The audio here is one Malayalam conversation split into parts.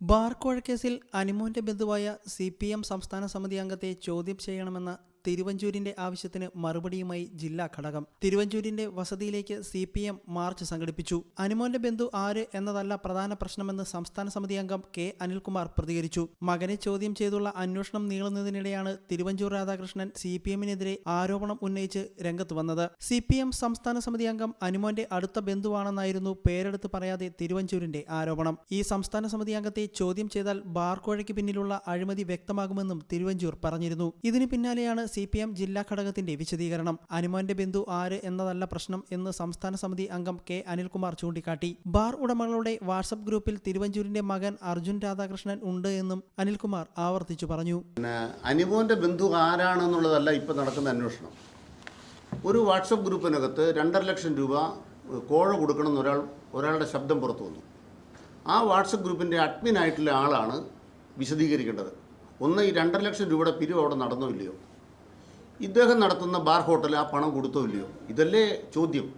ബാർ കോഴക്കേസിൽ അനിമോന്റെ ബന്ധുവായ സി പി എം സംസ്ഥാന സമിതി അംഗത്തെ ചോദ്യം ചെയ്യണമെന്ന തിരുവഞ്ചൂരിന്റെ ആവശ്യത്തിന് മറുപടിയുമായി ജില്ലാ ഘടകം. തിരുവഞ്ചൂരിന്റെ വസതിയിലേക്ക് സി പി എം മാർച്ച് സംഘടിപ്പിച്ചു. അനുമോന്റെ ബന്ധു ആര് എന്നതല്ല പ്രധാന പ്രശ്നമെന്ന് സംസ്ഥാന സമിതി അംഗം കെ അനിൽകുമാർ പ്രതികരിച്ചു. മകനെ ചോദ്യം ചെയ്തുള്ള അന്വേഷണം നീളുന്നതിനിടെയാണ് തിരുവഞ്ചൂർ രാധാകൃഷ്ണൻ സി പി എമ്മിനെതിരെ ആരോപണം ഉന്നയിച്ച് രംഗത്ത് വന്നത്. സി പി എം സംസ്ഥാന സമിതി അംഗം അനുമോന്റെ അടുത്ത ബന്ധുവാണെന്നായിരുന്നു പേരെടുത്ത് പറയാതെ തിരുവഞ്ചൂരിന്റെ ആരോപണം. ഈ സംസ്ഥാന സമിതി അംഗത്തെ ചോദ്യം ചെയ്താൽ ബാർക്കോഴയ്ക്ക് പിന്നിലുള്ള അഴിമതി വ്യക്തമാകുമെന്നും തിരുവഞ്ചൂർ പറഞ്ഞിരുന്നു. ഇതിനു പിന്നാലെയാണ് സി പി എം ജില്ലാ ഘടകത്തിന്റെ വിശദീകരണം. അനുമോന്റെ ബിന്ദു ആര് എന്നതല്ല പ്രശ്നം എന്ന് സംസ്ഥാന സമിതി അംഗം കെ അനിൽകുമാർ ചൂണ്ടിക്കാട്ടി. ബാർ ഉടമകളുടെ വാട്സപ്പ് ഗ്രൂപ്പിൽ തിരുവഞ്ചൂരിന്റെ മകൻ അർജുൻ രാധാകൃഷ്ണൻ ഉണ്ട് എന്നും അനിൽകുമാർ ആവർത്തിച്ചു പറഞ്ഞു. അനുമോന്റെ ബിന്ദു ആരാണെന്നുള്ളതല്ല ഇപ്പൊ നടക്കുന്ന അന്വേഷണം. ഒരു വാട്സപ്പ് ഗ്രൂപ്പിനകത്ത് രണ്ടര ലക്ഷം രൂപ കോഴ കൊടുക്കണമെന്ന് ഒരാൾ ഒരാളുടെ ശബ്ദം പുറത്തു വന്നു. ആ വാട്സപ്പ് ഗ്രൂപ്പിന്റെ അഡ്മിനായിട്ടുള്ള ആളാണ് വിശദീകരിക്കേണ്ടത്. ഒന്ന് ഈ രണ്ടര ലക്ഷം രൂപയുടെ പിരിവ് അവിടെ നടന്നോ ഇല്ലയോ? ഇദ്ദേഹം നടത്തുന്ന ബാർ ഹോട്ടൽ ആ പണം കൊടുത്തോ ഇല്ലയോ? ഇതല്ലേ ചോദ്യം.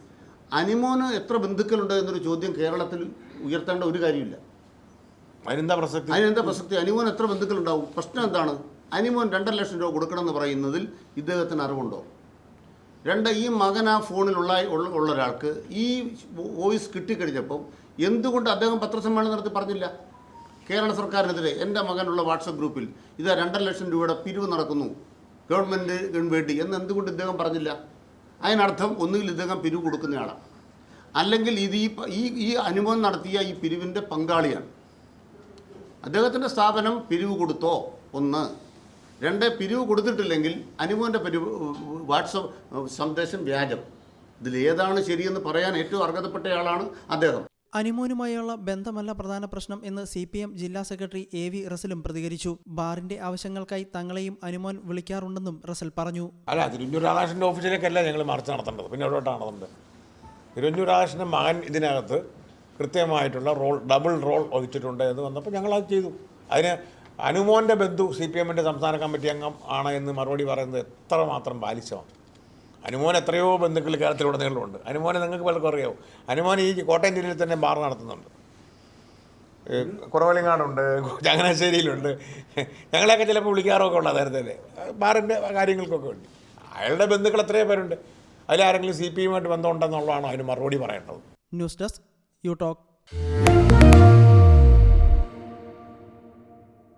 അനിമോന് എത്ര ബന്ധുക്കളുണ്ട് എന്നൊരു ചോദ്യം കേരളത്തിൽ ഉയർത്തേണ്ട ഒരു കാര്യമില്ല. അതിനെന്താ പ്രസക്തി? അതിനെന്താ പ്രസക്തി? അനിമോൻ എത്ര ബന്ധുക്കളുണ്ടാവും? പ്രശ്നം എന്താണ്? അനിമോൻ രണ്ടര ലക്ഷം രൂപ കൊടുക്കണമെന്ന് പറയുന്നതിൽ ഇദ്ദേഹത്തിന് അറിവുണ്ടോ? രണ്ട് ഈ മകൻ ആ ഫോണിലുള്ള ഉള്ള- ഉള്ള ഒരാൾക്ക് ഈ വോയിസ് കിട്ടിക്കഴിഞ്ഞപ്പം എന്തുകൊണ്ട് അദ്ദേഹം പത്രസമ്മേളനം നടത്തി പറഞ്ഞില്ല? കേരള സർക്കാരിനെതിരെ എന്റെ മകനുള്ള വാട്സപ്പ് ഗ്രൂപ്പിൽ ഇതാ രണ്ടര ലക്ഷം രൂപയുടെ പിരിവ് നടക്കുന്നു. ഗവൺമെന്റിന് വേണ്ടി എന്ന് എന്തുകൊണ്ട് ഇദ്ദേഹം പറഞ്ഞില്ല? അതിനർത്ഥം ഒന്നുകിൽ ഇദ്ദേഹം പിരിവ് കൊടുക്കുന്നയാളാണ് അല്ലെങ്കിൽ ഇത് ഈ ഈ ഈ അനുഭവം നടത്തിയ ഈ പിരിവിന്റെ പങ്കാളിയാണ്. അദ്ദേഹത്തിന്റെ സ്ഥാപനം പിരിവ് കൊടുത്തോ? ഒന്ന്. രണ്ട് പിരിവ് കൊടുത്തിട്ടില്ലെങ്കിൽ അനുഭവന്റെ പിരിവ് വാട്സപ്പ് സന്ദേശം വ്യാജം. ഇതിൽ ഏതാണ് ശരിയെന്ന് പറയാൻ ഏറ്റവും അർഹതപ്പെട്ടയാളാണ് അദ്ദേഹം. അനിമോനുമായുള്ള ബന്ധമല്ല പ്രധാന പ്രശ്നം എന്ന് സി പി എം ജില്ലാ സെക്രട്ടറി എ വി റസലും പ്രതികരിച്ചു. ബാറിന്റെ ആവശ്യങ്ങൾക്കായി തങ്ങളെയും അനുമോൻ വിളിക്കാറുണ്ടെന്നും റസൽ പറഞ്ഞു. അല്ല തിരുവഞ്ചൂർ രാധാകൃഷ്ണന്റെ ഓഫീസിലേക്കല്ല ഞങ്ങൾ മാർച്ച് നടത്തേണ്ടത്. പിന്നെ എവിടോട്ടാണ് നടന്നത്? തിരുവഞ്ചൂർ രാധാകൃഷ്ണൻ മകൻ ഇതിനകത്ത് കൃത്യമായിട്ടുള്ള റോൾ ഡബിൾ റോൾ വഹിച്ചിട്ടുണ്ട് എന്ന് വന്നപ്പോൾ ഞങ്ങൾ അത് ചെയ്തു. അതിന് അനുമോന്റെ ബന്ധു സി പി എമ്മിന്റെ സംസ്ഥാന കമ്മിറ്റി അംഗം ആണ് എന്ന് മറുപടി പറയുന്നത് എത്രമാത്രം ബാലിശമാണ്. അനുമോൻ എത്രയോ ബന്ധുക്കൾ കേരളത്തിലുടനീളമുണ്ട് അനുമോനെ നിങ്ങൾക്ക് പലർക്കും അറിയാവും. അനുമോൻ ഈ കോട്ടയം ജില്ലയിൽ തന്നെ ബാർ നടത്തുന്നുണ്ട്. കുറവലിങ്ങാടുണ്ട് ചങ്ങനാശ്ശേരിയിലുണ്ട്. ഞങ്ങളെയൊക്കെ ചിലപ്പോൾ വിളിക്കാറൊക്കെ ഉള്ള നേരത്തെ. ബാറിന്റെ കാര്യങ്ങൾക്കൊക്കെ ഉണ്ട് അയാളുടെ ബന്ധുക്കൾ എത്രയോ പേരുണ്ട്. അതിലാരെങ്കിലും സി പി എമ്മായിട്ട് ബന്ധമുണ്ടെന്നുള്ളതാണോ അതിന് മറുപടി പറയേണ്ടത്? News desk you talk.